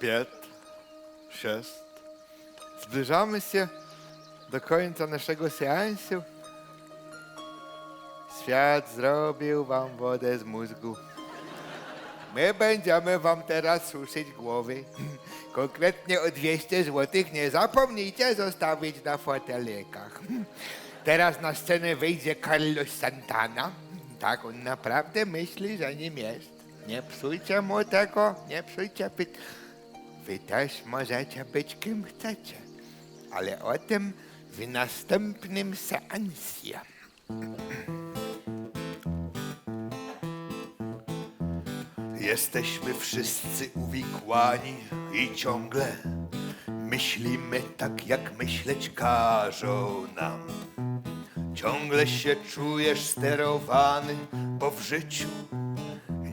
pięć, sześć. Zbliżamy się do końca naszego seansu. Świat zrobił wam wodę z mózgu. My będziemy wam teraz suszyć głowy. Konkretnie o 200 zł. Nie zapomnijcie zostawić na fotelikach. Teraz na scenę wyjdzie Carlos Santana. Tak, on naprawdę myśli, że nim jest. Nie psujcie mu tego, nie psujcie. Wy, wy też możecie być kim chcecie. Ale o tym w następnym seansie. Jesteśmy wszyscy uwikłani i ciągle myślimy tak, jak myśleć każą nam. Ciągle się czujesz sterowany, bo w życiu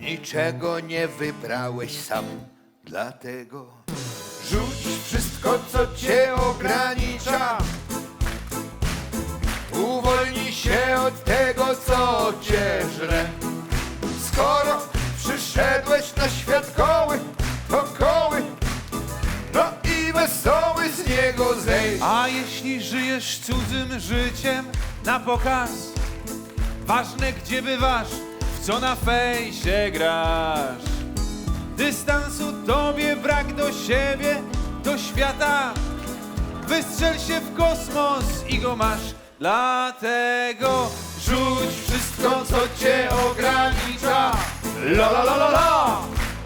niczego nie wybrałeś sam. Dlatego rzuć wszystko, co cię ogranicza. Uwolnij się od tego, co cię żre. Skoro przyszedłeś na świat goły, to goły, no i wesoły z niego zejdź. A jeśli żyjesz cudzym życiem na pokaz, ważne gdzie bywasz, w co na fejsie grasz. Dystansu tobie brak do siebie, do świata. Wystrzel się w kosmos i go masz. Dlatego rzuć wszystko, co cię ogranicza. La la la la la.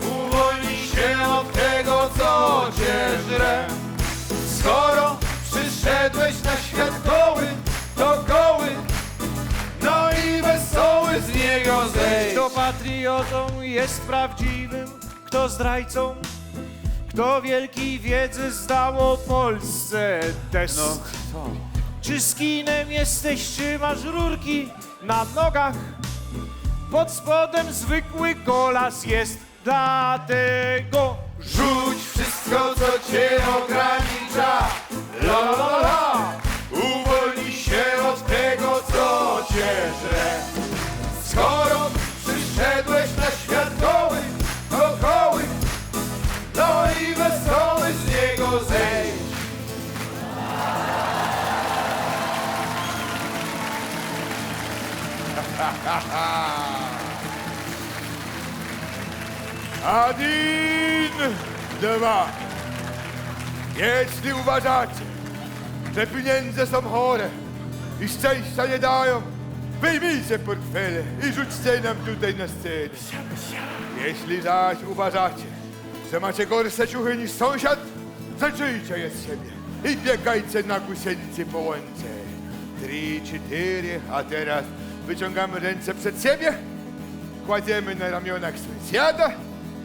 Uwolnij się od tego, co cię żre. Skoro przyszedłeś na świat goły, to goły, no i wesoły z niego zejdź. Kto patriotą jest prawdziwym, kto zdrajcą, kto wielkiej wiedzy zdał o Polsce test. No, kto? Czy skinem jesteś, czy masz rurki na nogach? Pod spodem zwykły kolas jest, dlatego Rzuć wszystko, co cię ogranicza. La la la Adin! Dwa. Jeśli uważacie, że pieniądze są chore i szczęścia nie dają, wyjmijcie portfele i rzućcie nam tutaj na scenę. Jeśli zaś uważacie, że macie gorsze ciuchy niż sąsiad, zaczyjcie je z siebie i biegajcie na gusieńcy po łące. Trzy, cztery, a teraz wyciągamy ręce przed siebie, kładziemy na ramionach sąsiada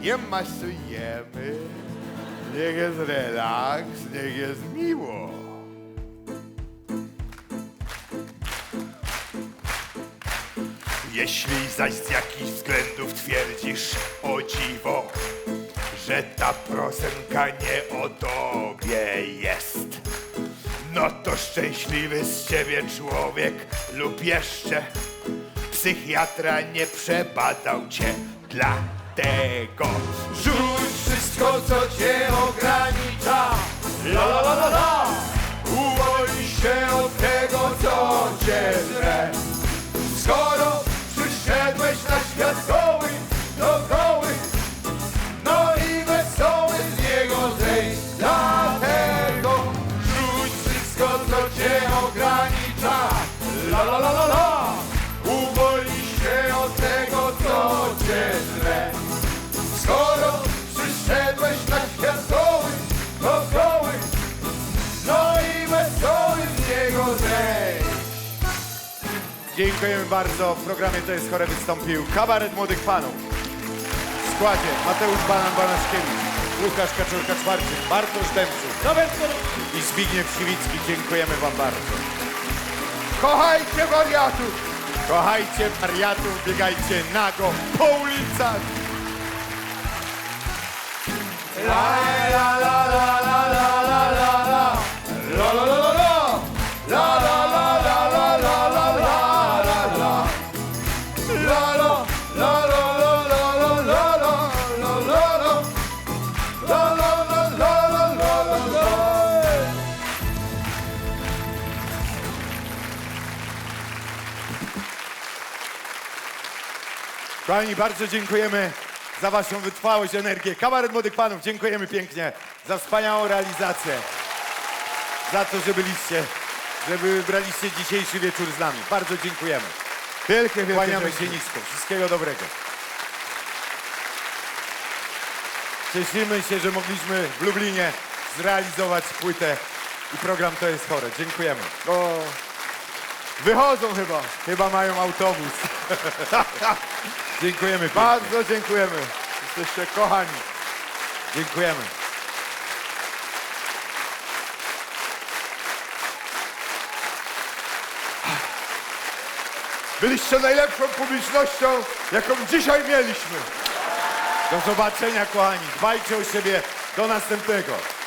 i masujemy. Niech jest relaks, niech jest miło. Jeśli zaś z jakichś względów twierdzisz, o dziwo, że ta prosenka nie o tobie jest, no to szczęśliwy z ciebie człowiek lub jeszcze psychiatra nie przebadał cię dlatego. Rzuć wszystko, co cię ogranicza. La la la la la. Uwolnij się od tego, co cię żre. Skoro przyszedłeś na świat goły, to goły, no i wesoły z niego zejdź. Dlatego rzuć wszystko, co cię ogranicza. La la la la. Dziękujemy bardzo. W programie To jest chore wystąpił kabaret młodych panów. W składzie Mateusz Banan Banaszkiewicz, Łukasz Kaczorka-Czwarczyk, Bartosz Dębczuk i Zbigniew Siwicki. Dziękujemy wam bardzo. Kochajcie wariatów! Kochajcie wariatów, biegajcie nago po ulicach. La la la la Kochani, bardzo dziękujemy za waszą wytrwałość, energię. Kabaret Młodych Panów, dziękujemy pięknie za wspaniałą realizację. Za to, że byliście, że wybraliście dzisiejszy wieczór z nami. Bardzo dziękujemy. Wielkie, wielkie Kłaniamy się nisko. Wszystkiego dobrego. Cieszymy się, że mogliśmy w Lublinie zrealizować płytę i program To jest chore. Dziękujemy. O, wychodzą chyba. Chyba mają autobus. Dziękujemy. pięknie. Bardzo dziękujemy. Jesteście kochani. Dziękujemy. Byliście najlepszą publicznością, jaką dzisiaj mieliśmy. Do zobaczenia, kochani. Dbajcie o siebie. Do następnego.